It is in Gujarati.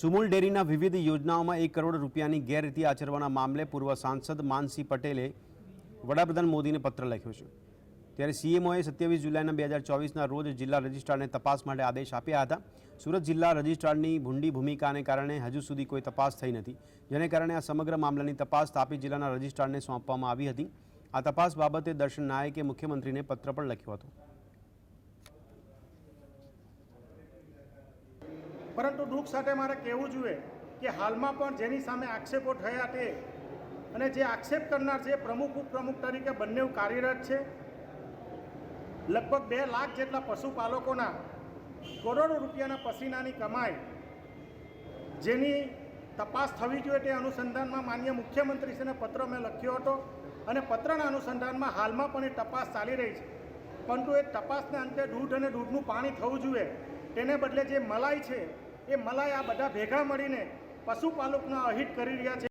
સુમુલ ડેરીના વિવિધ યોજનાઓમાં એક કરોડ રૂપિયાની ગેરરીતિ આચરવાના મામલે પૂર્વ સાંસદ માનસિંહ પટેલે વડાપ્રધાન મોદીને પત્ર લખ્યો છે. ત્યારે સીએમઓએ સત્યાવીસ જુલાઈના બે હજાર ચોવીસના રોજ જિલ્લા રજિસ્ટ્રારને તપાસ માટે આદેશ આપ્યા હતા. સુરત જિલ્લા રજિસ્ટ્રારની ભૂંડી ભૂમિકાને કારણે હજુ સુધી કોઈ તપાસ થઈ નથી. જેને કારણે આ સમગ્ર મામલાની તપાસ તાપી જિલ્લાના રજિસ્ટ્રારને સોંપવામાં આવી હતી. આ તપાસ બાબતે દર્શન નાયકે મુખ્યમંત્રીને પત્ર પણ લખ્યો હતો. પરંતુ દુઃખ સાથે મારે કહેવું જોઈએ કે હાલમાં પણ જેની સામે આક્ષેપો થયા તે અને જે આક્ષેપ કરનાર છે પ્રમુખ, ઉપપ્રમુખ તરીકે બંને કાર્યરત છે. લગભગ બે લાખ જેટલા પશુપાલકોના કરોડો રૂપિયાના પસીનાની કમાઈ જેની તપાસ થવી જોઈએ તે અનુસંધાનમાં માન્ય મુખ્યમંત્રીશ્રીને પત્ર મેં લખ્યો હતો અને પત્રના અનુસંધાનમાં હાલમાં પણ એ તપાસ ચાલી રહી છે. પરંતુ એ તપાસના અંતે દૂધ અને દૂધનું પાણી થવું જોઈએ. તેને બદલે જે મલાઈ છે એ મલાય આ બધા ભેગા મળીને પશુપાલકના અહિત કરી રહ્યા છે.